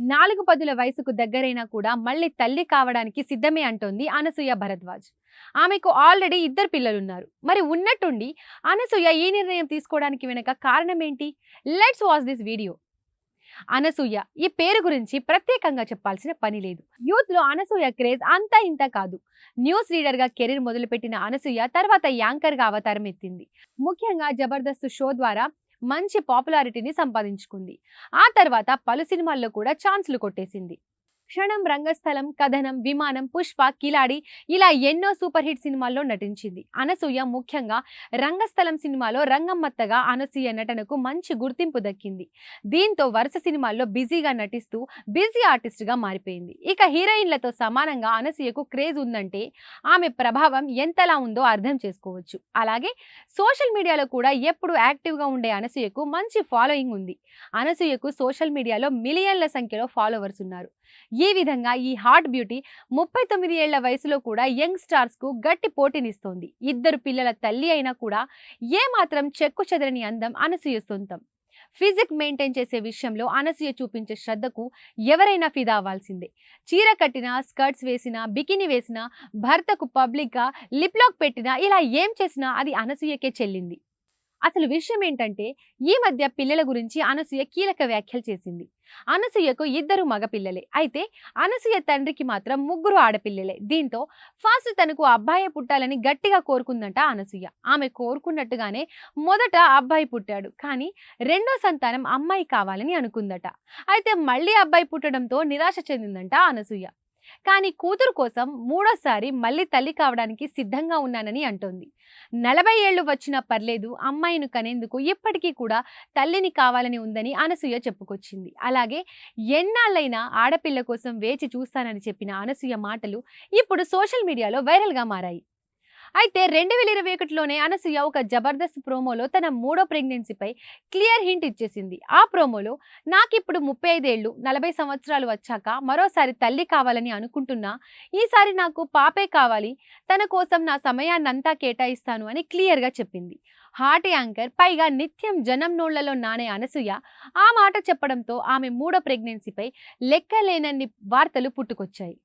నాలుగు పదుల వయసుకు దగ్గరైనా కూడా మళ్ళీ తల్లి కావడానికి సిద్ధమే అంటోంది అనసూయ భరద్వాజ్. ఆమెకు ఆల్రెడీ ఇద్దరు పిల్లలున్నారు. మరి ఉన్నట్టుండి అనసూయ ఈ నిర్ణయం తీసుకోవడానికి వెనక కారణం ఏంటి let's watch this video. Anasuya ఈ పేరు గురించి ప్రత్యేకంగా చెప్పాల్సిన పని లేదు. యూత్లో అనసూయ క్రేజ్ అంతా ఇంత కాదు. న్యూస్ రీడర్గా కెరీర్ మొదలుపెట్టిన అనసూయ తర్వాత యాంకర్గా అవతారం ఎత్తింది ముఖ్యంగా జబర్దస్త్ షో ద్వారా మంచి పాపులారిటీని సంపాదించుకుంది. ఆ తర్వాత పలు సినిమాల్లో కూడా ఛాన్సులు కొట్టేసింది. క్షణం రంగస్థలం కథనం విమానం పుష్ప కిలాడి ఇలా ఎన్నో సూపర్ హిట్ సినిమాల్లో నటించింది. అనసూయ ముఖ్యంగా రంగస్థలం సినిమాలో రంగమ్మత్తగా అనసూయ నటనకు మంచి గుర్తింపు దక్కింది. దీంతో వరుస సినిమాల్లో బిజీగా నటిస్తూ బిజీ ఆర్టిస్ట్గా మారిపోయింది. ఇక హీరోయిన్లతో సమానంగా అనసూయకు క్రేజ్ ఉందంటే ఆమె ప్రభావం ఎంతలా ఉందో అర్థం చేసుకోవచ్చు. అలాగే సోషల్ మీడియాలో కూడా ఎప్పుడు యాక్టివ్గా ఉండే అనసూయకు మంచి ఫాలోయింగ్ ఉంది. అనసూయకు సోషల్ మీడియాలో మిలియన్ల సంఖ్యలో ఫాలోవర్స్ ఉన్నారు. ఈ విధంగా ఈ హాట్ బ్యూటీ ముప్పై తొమ్మిది ఏళ్ళ వయసులో కూడా యంగ్ స్టార్స్కు గట్టి పోటీనిస్తోంది. ఇద్దరు పిల్లల తల్లి అయినా కూడా ఏమాత్రం చెక్కు చెదరని అందం అనసూయ సొంతం. ఫిజిక్ మెయింటైన్ చేసే విషయంలో అనసూయ చూపించే శ్రద్ధకు ఎవరైనా ఫిదా అవ్వాల్సిందే. చీర కట్టినా స్కర్ట్స్ వేసినా బికిని వేసినా భర్తకు పబ్లిక్గా లిప్లాక్ పెట్టినా ఇలా ఏం చేసినా అది అనసూయకే చెల్లింది. అసలు విషయం ఏంటంటే ఈ మధ్య పిల్లల గురించి అనసూయ కీలక వ్యాఖ్యలు చేసింది. అనసూయకు ఇద్దరు మగపిల్లలే అయితే అనసూయ తండ్రికి మాత్రం ముగ్గురు ఆడపిల్లలే. దీంతో ఫస్ట్ తనకు అబ్బాయి పుట్టాలని గట్టిగా కోరుకుందంట అనసూయ. ఆమె కోరుకున్నట్టుగానే మొదట అబ్బాయి పుట్టాడు. కానీ రెండో సంతానం అమ్మాయి కావాలని అనుకుందట. అయితే మళ్ళీ అబ్బాయి పుట్టడంతో నిరాశ చెందిందంట అనసూయ. కానీ కూతురు కోసం మూడోసారి మళ్ళీ తల్లి కావడానికి సిద్ధంగా ఉన్నానని అంటోంది. నలభై ఏళ్ళు వచ్చినా పర్లేదు అమ్మాయిని కనేందుకు ఇప్పటికీ కూడా తల్లిని కావాలని ఉందని అనసూయ చెప్పుకొచ్చింది. అలాగే ఎన్నాళ్ళైనా ఆడపిల్ల కోసం వేచి చూస్తానని చెప్పిన అనసూయ మాటలు ఇప్పుడు సోషల్ మీడియాలో వైరల్గా మారాయి. అయితే రెండు వేల ఇరవై ఒకటిలోనే అనసూయ ఒక జబర్దస్త్ ప్రోమోలో తన మూడో ప్రెగ్నెన్సీపై క్లియర్ హింట్ ఇచ్చేసింది. ఆ ప్రోమోలో నాకిప్పుడు ముప్పై ఐదేళ్ళు నలభై సంవత్సరాలు వచ్చాక మరోసారి తల్లి కావాలని అనుకుంటున్నా ఈసారి నాకు పాపే కావాలి తన కోసం నా సమయాన్నంతా కేటాయిస్తాను అని క్లియర్గా చెప్పింది. హార్ట్ యాంకర్ పైగా నిత్యం జనం నోళ్ళలో నానే అనసూయ ఆ మాట చెప్పడంతో ఆమె మూడో ప్రెగ్నెన్సీపై లెక్కలేనన్ని వార్తలు పుట్టుకొచ్చాయి.